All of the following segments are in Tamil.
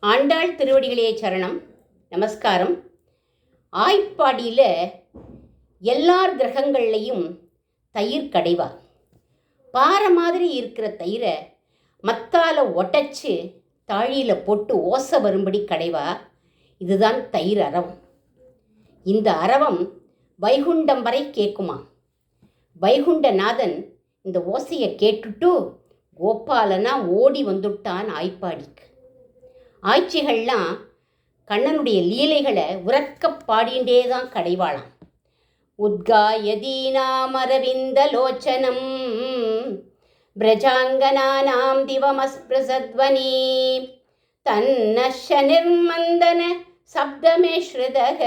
ஆண்டாள் திருவடிகளே சரணம். நமஸ்காரம். ஆய்ப்பாடியில் எல்லார் கிரகங்கள்லையும் தயிர் கடைவா. பாறை மாதிரி இருக்கிற தயிரை மத்தால ஒட்டச்சு தாழியில் போட்டு ஓசை வரும்படி கடைவா. இதுதான் தயிர் அரவம் இந்த அரவம் வைகுண்டம் வரை கேட்குமா வைகுண்டநாதன் இந்த ஓசையை கேட்டுட்டு கோபாலனா ஓடி வந்துட்டான் ஆய்ப்பாடிக்கு. ஆட்சிகள்லாம் கண்ணனுடைய லீலைகளை உறக்க பாடிண்டே தான் கடைவாளாம் உத்காயதீனாமரவிந்தலோச்சனம் பிரஜாங்கனானாம் திவமஸ்பிரசத்வனி தன்னஷ நிர்மந்தன சப்தமே ஸ்ருதக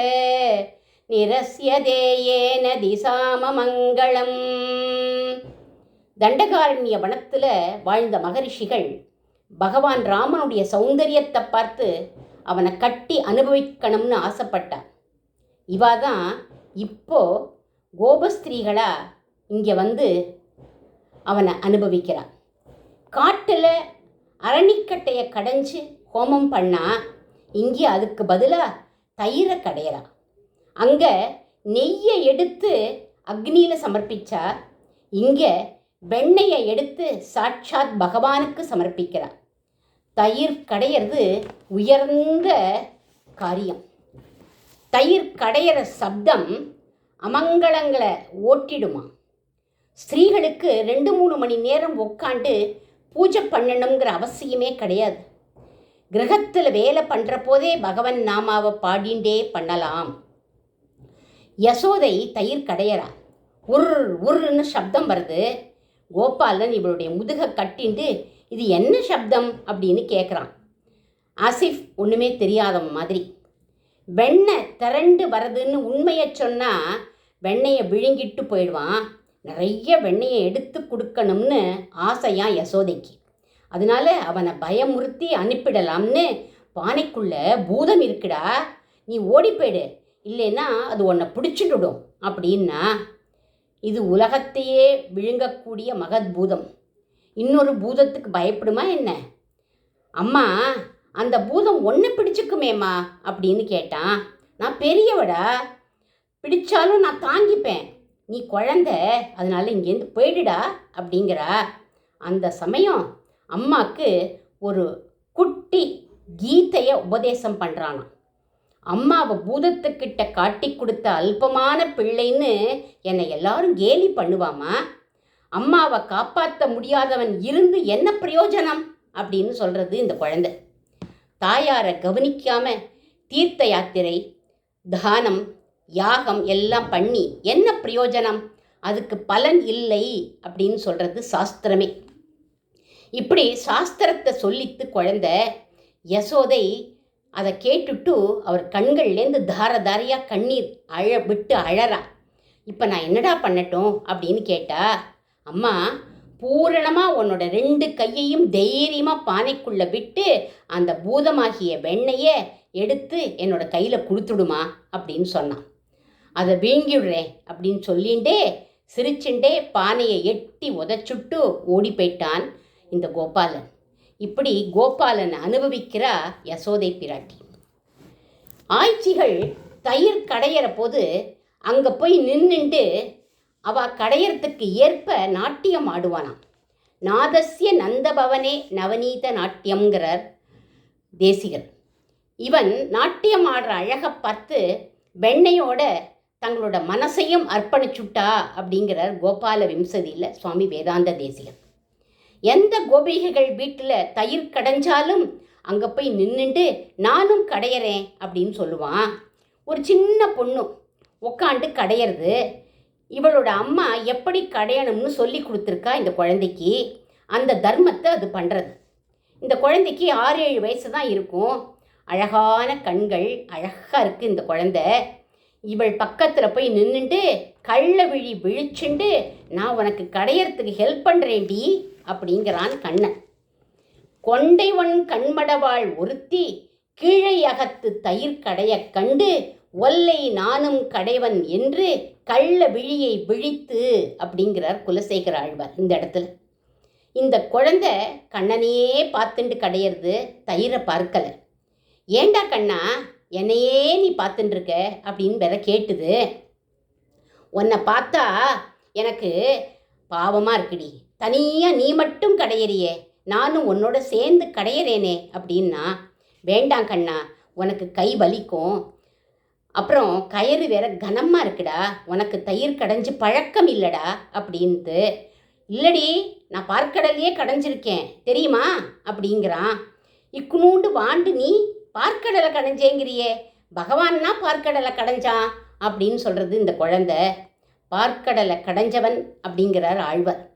நிரஸ்யதேயேன திசாமமங்களம் தண்டகாரண்ய வனத்தில் வாழ்ந்த மகரிஷிகள் பகவான் ராமனுடைய சௌந்தரியத்தை பார்த்து அவனை கட்டி அனுபவிக்கணும்னு ஆசைப்பட்டான். இவா தான் இப்போது கோபஸ்திரீகளாக இங்கே வந்து அவனை அனுபவிக்கிறான். காட்டில் அரணிக்கட்டையை கடைஞ்சி ஹோமம் பண்ணால் இங்கே அதுக்கு பதிலாக தயிரை கடையிறான். அங்கே நெய்யை எடுத்து அக்னியில் சமர்ப்பிச்சா இங்கே வெண்ணெயை எடுத்து சாட்சாத் பகவானுக்கு சமர்ப்பிக்கிறான். தயிர் கடையிறது உயர்ந்த காரியம். தயிர் கடையிற சப்தம் அமங்கலங்களை ஓட்டிடுமா? ஸ்திரீகளுக்கு ரெண்டு மூணு மணி நேரம் உட்காந்து பூஜை பண்ணணுங்கிற அவசியமே கிடையாது. கிரகத்தில் வேலை பண்ணுற போதே பகவன் நாமாவை பாடிண்டே பண்ணலாம். யசோதை தயிர் கடையறா. உர் உருன்னு சப்தம் வருது. கோபாலன் இவளுடைய முதுகை கட்டிண்டு இது என்ன சப்தம் அப்படின்னு கேட்குறான் ஆசிஃப் ஒன்றுமே தெரியாத மாதிரி. வெண்ணெய் திரண்டு வரதுன்னு உண்மையை சொன்னால் வெண்ணெயை விழுங்கிட்டு போயிடுவான். நிறைய வெண்ணெயை எடுத்து கொடுக்கணும்னு ஆசையான் யசோதைக்கு. அதனால அவனை பயமுறுத்தி அனுப்பிடலாம்னு பானைக்குள்ள பூதம் இருக்குடா. நீ ஓடி போயிடு. இல்லைன்னா அது உன்னை பிடிச்சிட்டுடும் அப்படின்னா. இது உலகத்தையே விழுங்கக்கூடிய மகத் பூதம் இன்னொரு பூதத்துக்கு பயப்படுமா என்ன? அம்மா அந்த பூதம் ஒன்றை பிடிச்சிக்குமேம்மா அப்படின்னு கேட்டான். நான் பெரியவடா பிடிச்சாலும் நான் தாங்கிப்பேன். நீ குழந்த அதனால இங்கேருந்து போயிடுடா அப்படிங்கிறா. அந்த சமயம் அம்மாக்கு ஒரு குட்டி கீதையை உபதேசம் பண்ணுறானாம் அம்மாவை பூதத்துக்கிட்ட காட்டி கொடுத்த அல்பமான பிள்ளைன்னு என்னை எல்லாரும் கேலி பண்ணுவாமா? அம்மாவை காப்பாற்ற முடியாதவன் இருந்து என்ன பிரயோஜனம்? அப்படின்னு சொல்கிறது இந்த குழந்தை. தாயாரை கவனிக்காம தீர்த்த யாத்திரை தானம் யாகம் எல்லாம் பண்ணி என்ன பிரயோஜனம்? அதுக்கு பலன் இல்லை அப்படின்னு சொல்கிறது சாஸ்திரமே. இப்படி சாஸ்திரத்தை சொல்லித்து குழந்த யசோதை அதை கேட்டுட்டு அவர் கண்கள்லேருந்து தார தாரையாக கண்ணீர் அழ விட்டு அழறா. இப்போ நான் என்னடா பண்ணட்டும் அப்படின்னு கேட்டால் அம்மா பூரணமாக உன்னோட ரெண்டு கையையும் தைரியமாக பானைக்குள்ளே விட்டு அந்த பூதமாகிய வெண்ணையை எடுத்து என்னோட கையில் கொடுத்துடுமா அப்படின்னு சொன்னான். அதை வீங்கிடுறேன் அப்படின்னு சொல்லிண்டே சிரிச்சுண்டே பானையை எட்டி உதச்சுட்டு ஓடி போயிட்டான் இந்த கோபாலன். இப்படி கோபாலன் அனுபவிக்கிறா யசோதை பிராட்டி. ஆய்ச்சிகள் தயிர் கடையிற போது அங்கே போய் நின்றுண்டு அவ கடையறத்துக்கு ஏற்ப நாட்டியம் ஆடுவானாம். நாதஸ்ய நந்தபவனே நவநீத நாட்டியம்ங்கிறார் தேசிகர். இவன் நாட்டியம் ஆடுற அழகை பார்த்து வெண்ணையோட தங்களோட மனசையும் அர்ப்பணிச்சுட்டா அப்படிங்கிறார் கோபால விம்சதியில் சுவாமி வேதாந்த தேசிகர். எந்த கோபிகைகள் வீட்டில் தயிர் கடைஞ்சாலும் அங்கே போய் நின்றுண்டு நானும் கடையிறேன் அப்படின்னு சொல்லுவான். ஒரு சின்ன பொண்ணு உக்காண்டு கடையிறது. இவளோட அம்மா எப்படி கடையணும்னு சொல்லி கொடுத்துருக்கா இந்த குழந்தைக்கு? அந்த தர்மத்தை அது பண்ணுறது இந்த குழந்தைக்கு ஆறு ஏழு வயசு தான் இருக்கும். அழகான கண்கள் அழகாக இருக்குது இந்த குழந்தை. இவள் பக்கத்தில் போய் நின்றுண்டு கள்ள விழி விழிச்சுண்டு நான் உனக்கு கடையறதுக்கு ஹெல்ப் பண்ணுறேன்டி அப்படிங்கிறான் கண்ணன். கொண்டைவன் கண்மடவாள் ஒருத்தி கீழே அகத்து தயிர் கடையக் கண்டு ஒல்லை நானும் கடைவன் என்று கள்ள விழியை விழித்து அப்படிங்கிறார் குலசேகர ஆழ்வார் இந்த இடத்துல. இந்த குழந்தை கண்ணனையே பார்த்துண்டு கடையிறது தயிரை பார்க்கலை. ஏண்டா கண்ணா என்னையே நீ பார்த்துட்டுருக்க அப்படின்னு வேற கேட்டுது. உன்னை பார்த்தா எனக்கு பாவமாக இருக்குடி. தனியாக நீ மட்டும் கடையறியே. நானும் உன்னோட சேர்ந்து கடையறேனே அப்படின்னா வேண்டாம் கண்ணா உனக்கு கை வலிக்கும். அப்புறம் கயிறு வேற கனமாக இருக்குடா. உனக்கு தயிர் கடைஞ்சு பழக்கம் இல்லைடா அப்படின்ட்டு இல்லடி நான் பார்க்கடலையே கடைஞ்சிருக்கேன். தெரியுமா? அப்படிங்கிறான். இக்குனூண்டு வாண்டு நீ பார்க்கடலை கடைஞ்சேங்கிறியே. பகவான்னா பார்க்கடலை கடைஞ்சான் அப்படின்னு சொல்கிறது இந்த குழந்தை. பார்க்கடலை கடைஞ்சவன் அப்படிங்கிறார் ஆழ்வர்.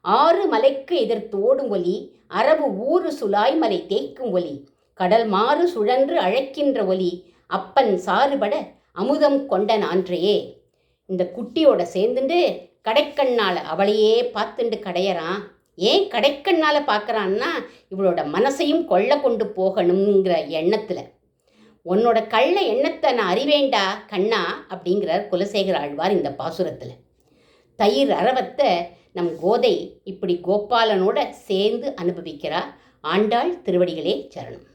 ஆறு மலைக்கு எதிர்த்து ஓடும் ஒலி அரவு ஊறு சுலாய் மலை தேய்க்கும் ஒலி கடல் மாறு சுழன்று அழைக்கின்ற ஒலி அப்பன் சாறுபட அமுதம் கொண்ட நான்றையே இந்த குட்டியோட சேர்ந்துண்டு கடைக்கண்ணால் அவளையே பார்த்துண்டு கடையறான். ஏன் கடைக்கண்ணால் பார்க்குறான்னா இவளோட மனசையும் கொள்ள கொண்டு போகணுங்கிற எண்ணத்தில். உன்னோட கள்ள எண்ணத்தை நான் அறிவேண்டா கண்ணா அப்படிங்கிறார் குலசேகர ஆழ்வார் இந்த பாசுரத்தில். தயிர் அரவத்தை நம் கோதை இப்படி கோபாலனோட சேர்ந்து அனுபவிக்கிறார். ஆண்டாள் திருவடிகளே சரணம்.